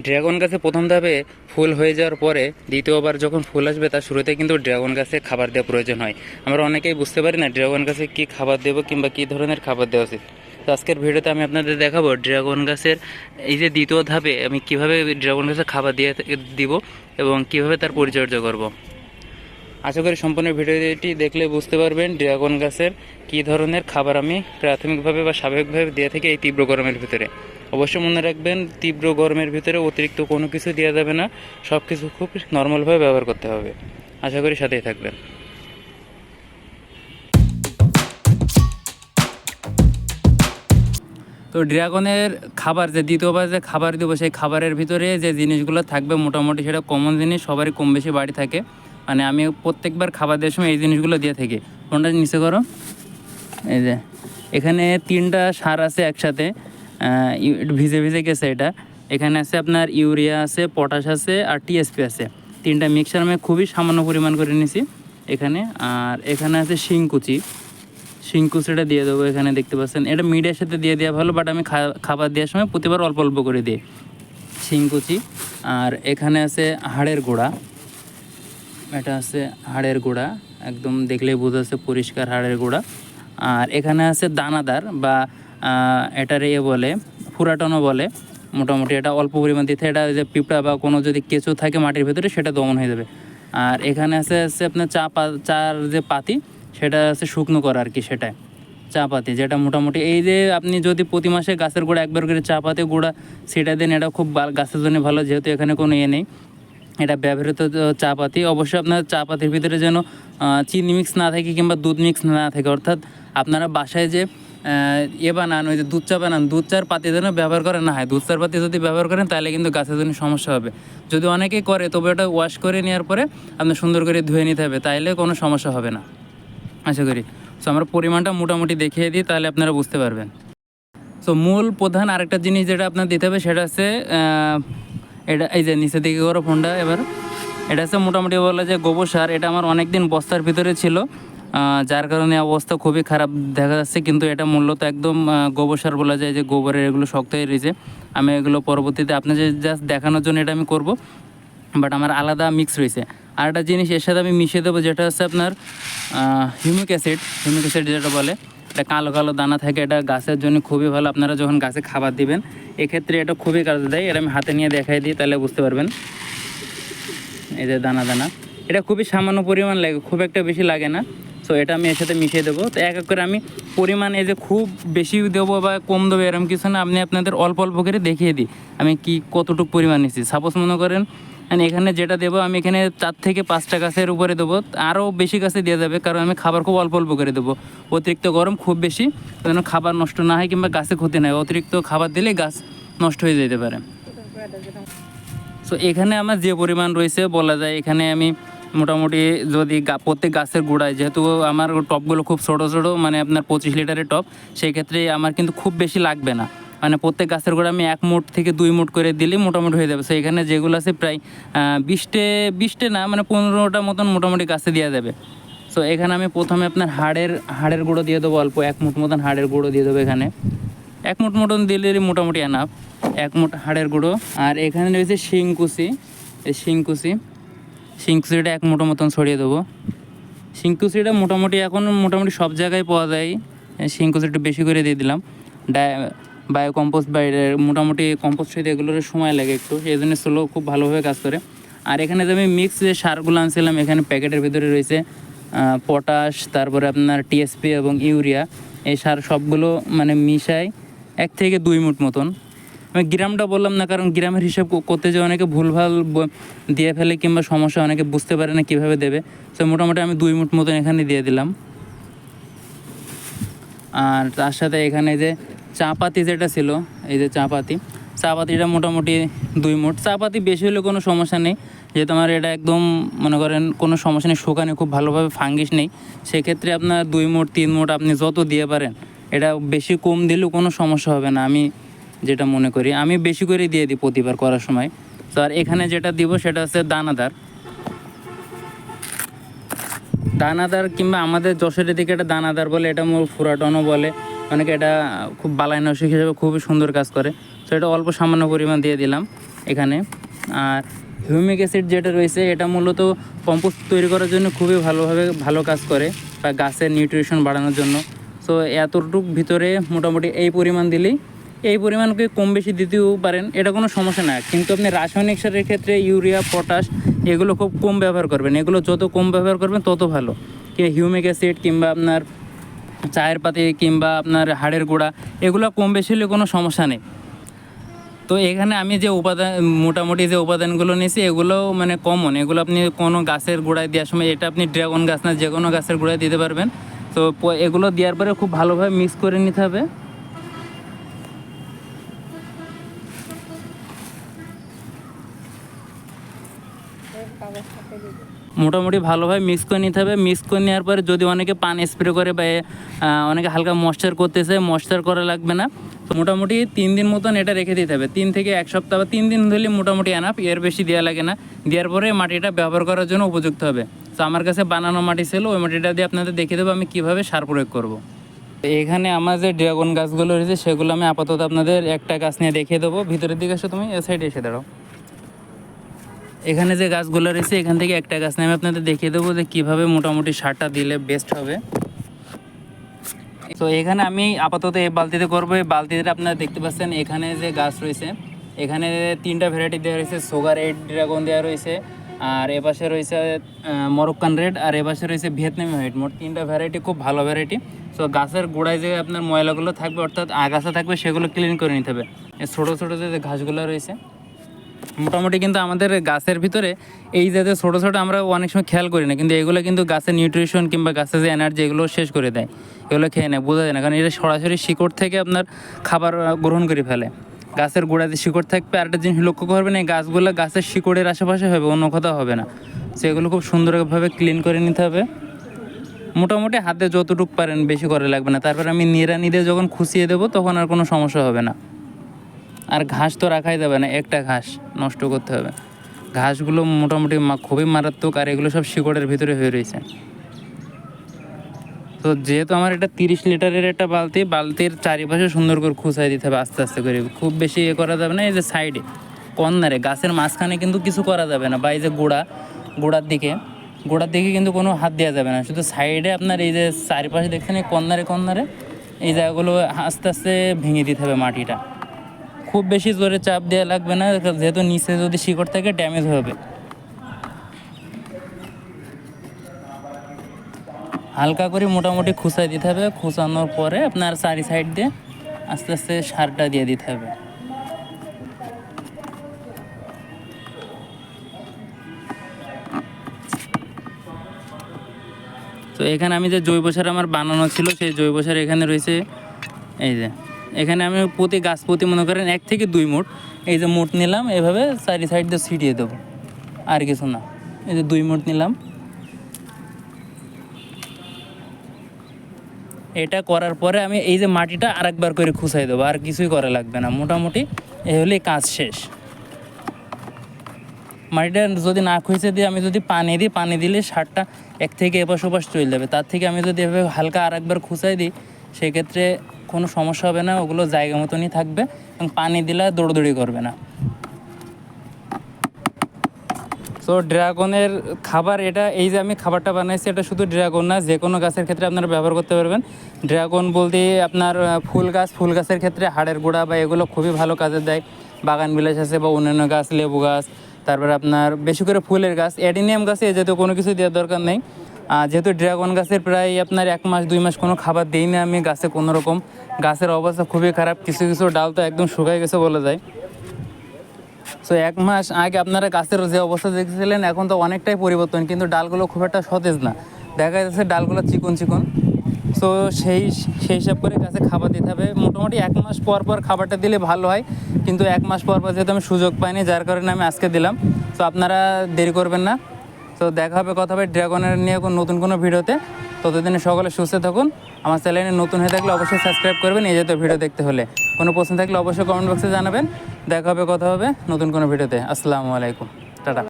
Dragon গাছে প্রথম ধাপে ফুল হয়ে যাওয়ার পরে দ্বিতীয়বার যখন ফুল আসবে, তার শুরুতে কিন্তু ড্রাগন গাছে খাবার দেওয়া প্রয়োজন হয়। আমরা অনেকেই বুঝতে পারি না ড্রাগন গাছে কী খাবার দেবো কিংবা কী ধরনের খাবার দেওয়া উচিত। তো আজকের ভিডিওতে আমি আপনাদের দেখাবো ড্রাগন গাছের এই যে দ্বিতীয় ধাপে আমি কীভাবে ড্রাগন গাছে খাবার দিয়ে দিব এবং কীভাবে তার পরিচর্যা করব। আশা করি সম্পূর্ণ ভিডিওটি দেখলে বুঝতে পারবেন ড্রাগন গাছের কী ধরনের খাবার আমি প্রাথমিকভাবে বা স্বাভাবিকভাবে দিয়ে থাকি এই তীব্র গরমের ভিতরে। অবশ্যই মনে রাখবেন, তীব্র গরমের ভিতরে অতিরিক্ত কোনো কিছু দেওয়া যাবে না। সব কিছু খুব নর্মালভাবে ব্যবহার করতে হবে। আশা করি সাথেই থাকবেন। তো ড্রাগনের খাবার, যে দ্বিতীয়বার যে খাবার দেবো, সেই খাবারের ভিতরে যে জিনিসগুলো থাকবে, মোটামুটি সেটা কমন জিনিস, সবারই কম বেশি বাড়ি থাকে। মানে আমি প্রত্যেকবার খাবার দেওয়ার সময় এই জিনিসগুলো দিয়ে থাকি। কোনটা নিচে করো? এই যে, এখানে তিনটা সার আছে একসাথে। ভিজে ভিজে গেছে এটা। এখানে আছে আপনার ইউরিয়া আছে, পটাশ আছে আর টিএসপি আছে। তিনটা মিক্সার আমি খুবই সামান্য পরিমাণ করে নিছি এখানে। আর এখানে আছে শিংকুচি। শিংকুচিটা দিয়ে দেবো এখানে, দেখতে পাচ্ছেন। এটা মিডিয়ার সাথে দিয়ে দেওয়া ভালো বাট আমি খাবার দেওয়ার সময় প্রতিবার অল্প অল্প করে দিই। শিংকুচি। আর এখানে আছে হাড়ের গোড়া। এটা আছে হাড়ের গোড়া। একদম দেখলেই বোঝা যাচ্ছে পরিষ্কার হাড়ের গোড়া। আর এখানে আছে দানাদার বা এটার ইয়ে বলে ফুরাটানো বলে, মোটামুটি এটা অল্প পরিমাণ দিতে, এটা যে পিঁপড়া বা কোনো যদি কেঁচো থাকে মাটির ভেতরে, সেটা দমন হয়ে যাবে। আর এখানে আছে আছে আপনার চা পা, চার যে পাতি, সেটা আছে শুকনো করা আর কি সেটাই চা পাতি, যেটা মোটামুটি এই যে আপনি যদি প্রতি মাসে গাছের গোড়া একবার করে চা পাতি গুঁড়া সেটা দেন, এটা খুব গাছের জন্য ভালো, যেহেতু এখানে কোনো ইয়ে নেই। এটা ব্যবহৃত চা পাতি, অবশ্যই আপনার চা পাতির ভিতরে যেন চিনি মিক্স না থাকে কিংবা দুধ মিক্স না থাকে, অর্থাৎ আপনারা বাসায় যে আহ, ইয়ে বানান ওই যে দুধ চা বানান দুধ চার পাতি যেন ব্যবহার করা না হয় দুধ চার পাতি যদি ব্যবহার করেন তাহলে কিন্তু গাছের জন্য সমস্যা হবে। যদি অনেকেই করে তবে ওটা ওয়াশ করে নেওয়ার পরে আপনার সুন্দর করে ধুয়ে নিতে হবে তাইলে কোনো সমস্যা হবে না। আশা করি। সো আমরা পরিমাণটা মোটামুটি দেখিয়ে দিই তাহলে আপনারা বুঝতে পারবেন। সো মূল প্রধান আরেকটা জিনিস যেটা আপনার দিতে হবে সেটা হচ্ছে এটা এই যে নিচে দিকে করো ফোনটা এবার। এটা হচ্ছে মোটামুটি বলা যে গোবর সার এটা আমার অনেক দিন বস্তার ভিতরে ছিল। যার কারণে অবস্থা খুবই খারাপ দেখা যাচ্ছে, কিন্তু এটা মূলত একদম গোবর সার বলা যায় যে গোবরের এগুলো শক্ত হয়ে রয়েছে। আমি এগুলো পরবর্তীতে আপনাদের জাস্ট দেখানোর জন্য এটা আমি করব। বাট আমার আলাদা মিক্স রয়েছে। আর একটা জিনিস এর সাথে আমি মিশিয়ে দেবো, যেটা হচ্ছে আপনার হিউমিক অ্যাসিড হিউমিক অ্যাসিড যেটা বলে, এটা কালো কালো দানা থাকে, এটা গাছের জন্য খুবই ভালো। আপনারা যখন গাছে খাবার দিবেন, এক্ষেত্রে এটা খুবই কাজে দেয়। এটা আমি হাতে নিয়ে দেখাই দিই, তাহলে বুঝতে পারবেন। এই যে দানা দানা, এটা খুবই সামান্য পরিমাণ লাগে, খুব একটা বেশি লাগে না। সো এটা আমি এর সাথে মিশিয়ে দেবো। তো এক এক করে আমি পরিমাণ এই যে খুব বেশি দেবো বা কম দেবো এরকম কিছু না, আপনি আপনাদের অল্প অল্প করে দেখিয়ে দিই। আমি কি কতটুকু পরিমাণ নিচ্ছি সাপোজ মনে করেন মানে এখানে যেটা দেবো, আমি এখানে চার থেকে পাঁচটা গাছের উপরে দেবো। আরও বেশি গাছে দেওয়া যাবে, কারণ আমি খাবার খুব অল্প অল্প করে দেবো। অতিরিক্ত গরম খুব বেশি, যেন খাবার নষ্ট না হয় কিংবা গাছে ক্ষতি না হয়। অতিরিক্ত খাবার দিলে গাছ নষ্ট হয়ে যেতে পারে। সো এখানে আমার যে পরিমাণ রয়েছে, বলা যায় এখানে আমি মোটামুটি যদি প্রত্যেক গাছের গোড়ায়, যেহেতু আমার টপগুলো খুব ছোটো ছোটো মানে আপনার পঁচিশ লিটারের টপ, সেই ক্ষেত্রে আমার কিন্তু খুব বেশি লাগবে না। মানে প্রত্যেক গাছের গোড়া আমি এক মুঠ থেকে দুই মুঠ করে দিলেই মোটামুটি হয়ে যাবে। সো এখানে যেগুলো আছে প্রায় বিশটে বিশটে না মানে পনেরোটা মতন মোটামুটি গাছে দেওয়া যাবে। সো এখানে আমি প্রথমে আপনার হাড়ের হাড়ের গুঁড়ো দিয়ে দেবো অল্প, এক মুঠ মতন হাড়ের গুঁড়ো দিয়ে দেবো এখানে। এক মুঠ মতন দিলে মোটামুটি এনাফ এক মুঠ হাড়ের গুঁড়ো। আর এখানে রয়েছে শিংকুচি, এই শিংকুচি। শিংকুচিটা এক মুঠো মতন ছড়িয়ে দেবো। শিংকুচিটা মোটামুটি এখন মোটামুটি সব জায়গায় পাওয়া যায়। একটু বেশি করে দিয়ে দিলাম। বায়ো কম্পোস্ট বাইরে মোটামুটি কম্পোস্ট হইতে এগুলোর সময় লাগে একটু, সেই জন্য স্লো খুব ভালোভাবে কাজ করে। আর এখানে যে আমি মিক্স যে সারগুলো আনছিলাম, এখানে প্যাকেটের ভিতরে রয়েছে পটাশ, তারপরে আপনার টিএসপি এবং ইউরিয়া। এই সার সবগুলো মানে মিশাই এক থেকে দুই মুট মতন। আমি গ্রামটা বললাম না, কারণ গ্রামের হিসাব করতে যে অনেকে ভুলভাল দিয়ে ফেলে কিংবা সমস্যা অনেকে বুঝতে পারে না কীভাবে দেবে। তো মোটামুটি আমি দুই মুঠ মতন এখানে দিয়ে দিলাম। আর তার সাথে এখানে যে চা পাতি যেটা ছিল, এই যে চা পাতি চা পাতিটা মোটামুটি দুই মুঠ। চা পাতি বেশি হলে কোনো সমস্যা নেই যেহেতু আমার এটা একদম, মনে করেন, কোনো সমস্যা নেই, শুকানে খুব ভালোভাবে ফাঙ্গিস নেই। সেক্ষেত্রে আপনার দুই মুঠ, তিন মুঠ আপনি যত দিয়ে পারেন, এটা বেশি কম দিলেও কোনো সমস্যা হবে না। আমি যেটা মনে করি, আমি বেশি করে দিয়ে দিই প্রতিবার করার সময়। তো আর এখানে যেটা দিব সেটা হচ্ছে দানাদার। দানাদার কিংবা আমাদের যশোরের দিকে এটা দানাদার বলে, এটা মোর ফুরাটনও বলে। অনেকে এটা খুব বালাইনসিক হিসেবে খুবই সুন্দর কাজ করে। তো এটা অল্প সামান্য পরিমাণ দিয়ে দিলাম এখানে। আর হিউমিক অ্যাসিড যেটা রয়েছে, এটা মূলত কম্পোস্ট তৈরি করার জন্য খুবই ভালোভাবে ভালো কাজ করে বা গাছের নিউট্রিশন বাড়ানোর জন্য। সো এতটুক ভিতরে মোটামুটি এই পরিমাণ দিলেই এই পরিমাণকে কম বেশি দিতেও পারেন, এটা কোনো সমস্যা না। কিন্তু আপনি রাসায়নিক সারের ক্ষেত্রে ইউরিয়া, পটাশ, এগুলো খুব কম ব্যবহার করবেন। এগুলো যত কম ব্যবহার করবেন, তত ভালো। কি হিউমিক অ্যাসিড কিংবা আপনার চায়ের পাতি কিংবা আপনার হাড়ের গুঁড়া, এগুলো কম বেশি হলে কোনো সমস্যা নেই। তো এখানে আমি যে উপাদান, মোটামুটি যে উপাদানগুলো নিয়েছি এগুলো মানে কমন এগুলো আপনি কোনো গাছের গোড়ায় দেওয়ার সময়, এটা আপনি ড্রাগন গাছ না যে কোনো গাছের গোড়ায় দিতে পারবেন। তো এগুলো দেওয়ার পরে খুব ভালোভাবে মিক্স করে নিতে হবে। মোটামুটি ভালোভাবে মিক্স করে নিতে হবে। মিক্স করে নেওয়ার পরে যদি অনেকে পান স্প্রে করে বা অনেকে হালকা ময়েশ্চার করতেছে ময়েশ্চার করা লাগবে না। তো মোটামুটি তিন দিন মতন এটা রেখে দিতে হবে। তিন থেকে এক সপ্তাহ বা তিন দিন ধরলে মোটামুটি এনাফ এর বেশি দেওয়া লাগে না। দেওয়ার পরে মাটিটা ব্যবহার করার জন্য উপযুক্ত হবে। তো আমার কাছে বানানো মাটি ছিল, ওই মাটিটা দিয়ে আপনাদের দেখিয়ে দেবো আমি কীভাবে সার প্রয়োগ করব। এখানে আমার যে ড্রাগন গাছগুলো রয়েছে, সেগুলো আমি আপাতত আপনাদের একটা গাছ নিয়ে দেখিয়ে দেবো। ভিতরের দিকে এসে তুমি, এ সাইডে এসে দাঁড়াও। এখানে যে গাছগুলো রয়েছে, এখান থেকে একটা গাছ আমি আপনাদের দেখিয়ে দেবো যে কীভাবে মোটামুটি সারটা দিলে বেস্ট হবে। তো এখানে আমি আপাতত এই বালতিতে করব। এই বালতিতে আপনারা দেখতে পাচ্ছেন এখানে যে গাছ রয়েছে, এখানে তিনটা ভ্যারাইটি দেওয়া রয়েছে সুগার রেড ড্রাগন দেওয়া রয়েছে, আর এপাশে রয়েছে মরক্কান রেড আর এপাশে রয়েছে ভিয়েতনামি হোয়াইট মোট তিনটা ভ্যারাইটি খুব ভালো ভ্যারাইটি সো গাছের গোড়ায় যে আপনার ময়লাগুলো থাকবে, অর্থাৎ আগাছা থাকবে, সেগুলো ক্লিন করে নিতে হবে। ছোটো ছোটো যে ঘাসগুলো রয়েছে মোটামুটি কিন্তু আমাদের গাছের ভিতরে এই যাতে ছোটো ছোটো আমরা অনেক সময় খেয়াল করি না, কিন্তু এগুলো কিন্তু গাছের নিউট্রিশন কিংবা গাছের যে এনার্জি এগুলো শেষ করে দেয়। এগুলো খেয়ে নেয়, বোঝা যায় না, কারণ এটা সরাসরি শিকড় থেকে আপনার খাবার গ্রহণ করে ফেলে। গাছের গোড়াতে শিকড় থাকবে, আর একটা জিনিস লক্ষ্য করবেন, এই গাছগুলো গাছের শিকড়ের আশেপাশে হবে, অন্য কোথাও হবে না। সেগুলো খুব সুন্দরভাবে ক্লিন করে নিতে হবে। মোটামুটি হাতে যতটুকু পারেন, বেশি করে লাগবে না। তারপর আমি নিড়ানি যখন খুশিয়ে দেবো, তখন আর কোনো সমস্যা হবে না। আর ঘাস তো রাখাই যাবে না, একটা ঘাস নষ্ট করতে হবে। ঘাসগুলো মোটামুটি খুবই মারাত্মক আর এগুলো সব শিকড়ের ভিতরে হয়ে রয়েছে। তো যেহেতু আমার এটা তিরিশ লিটারের একটা বালতি, বালতির চারিপাশে সুন্দর করে খুঁচাই দিতে হবে আস্তে আস্তে করে। খুব বেশি ইয়ে করা যাবে না, এই যে সাইডে, কর্নারে, গাছের মাঝখানে কিন্তু কিছু করা যাবে না। বা এই যে গোড়া, গোড়ার দিকে গোড়ার দিকে কিন্তু কোনো হাত দেওয়া যাবে না। শুধু সাইডে আপনার এই যে চারিপাশে দেখছেন এই কর্নারে কর্নারে, এই জায়গাগুলো আস্তে আস্তে ভেঙে দিতে হবে মাটিটা। খুব বেশি জোরে চাপ দেওয়া লাগবে না, যেহেতু নিচে যদি শিকড় থাকে ড্যামেজ হবে। হালকা করে মোটামুটি খুঁচাই দিতে হবে। খুঁচানোর পরে আপনার চারি সাইড দিয়ে আস্তে আস্তে সারটা দিয়ে দিতে হবে। তো এখানে আমি যে জৈব সার আমার বানানো ছিল, সেই জৈব সার এখানে রয়েছে, এই যে। এখানে আমি প্রতি গাছ প্রতি মনে করেন এক থেকে দুই মুঠ এই যে মুঠ নিলাম, এভাবে চারি সাইড দিয়ে ছিটিয়ে দেবো। আর কিছু না। এই যে দুই মুঠ নিলাম। এটা করার পরে আমি এই যে মাটিটা আরেকবার করে খুঁচাই দেবো, আর কিছুই করা লাগবে না। মোটামুটি এই হলেই কাজ শেষ। মাটিটা যদি না খুঁজে দিয়ে আমি যদি পানি দিই, পানি দিলে সারটা এক থেকে এপাশ ওপাশ চলে যাবে। তার থেকে আমি যদি এভাবে হালকা আর একবার খুঁচাই দিই, সেক্ষেত্রে কোনো সমস্যা হবে না, ওগুলো জায়গা মতনই থাকবে এবং পানি দিলে দৌড়দৌড়ি করবে না। তো ড্রাগনের খাবার এটা, এই যে আমি খাবারটা বানাইছি, এটা শুধু ড্রাগন না, যে কোনো গাছের ক্ষেত্রে আপনারা ব্যবহার করতে পারবেন। ড্রাগন বলতে আপনার ফুল গাছ, ফুল গাছের ক্ষেত্রে হাড়ের গোড়া বা এগুলো খুবই ভালো কাজে দেয়। বাগান বিলাস আছে বা অন্যান্য গাছ, লেবু গাছ, তারপরে আপনার বেশি করে ফুলের গাছ, অ্যাডিনিয়াম গাছে এ জাতীয় কোনো কিছু দেওয়ার দরকার নেই। যেহেতু ড্রাগন গাছের প্রায় আপনার এক মাস, দুই মাস কোনো খাবার দিই না আমি গাছে কোনো রকম। গাছের অবস্থা খুবই খারাপ, কিছু কিছু ডাল তো একদম শুকায় গেছে বলা যায়। সো এক মাস আগে আপনারা গাছের যে অবস্থা দেখেছিলেন, এখন তো অনেকটাই পরিবর্তন, কিন্তু ডালগুলো খুব একটা সতেজ না। দেখা যাচ্ছে ডালগুলো চিকন চিকন। সো সেই সেই হিসাব করে গাছে খাবার দিতে হবে। মোটামুটি এক মাস পর পর খাবারটা দিলে ভালো হয়, কিন্তু এক মাস পর পর যেহেতু আমি সুযোগ পাইনি, যার কারণে আমি আজকে দিলাম। তো আপনারা দেরি করবেন না। তো দেখা হবে, কথা হবে ড্রাগনের নিয়ে নতুন কোনো ভিডিওতে। ততদিনে সকলে সুস্থ থাকুন। আমার চ্যানেলে নতুন হয়ে থাকলে অবশ্যই সাবস্ক্রাইব করবেন এই জাতীয় ভিডিও দেখতে হলে। কোনো প্রশ্ন থাকলে অবশ্যই কমেন্ট বক্সে জানাবেন। দেখা হবে, কথা হবে নতুন কোনো ভিডিওতে। আসসালামু আলাইকুম। টাটা।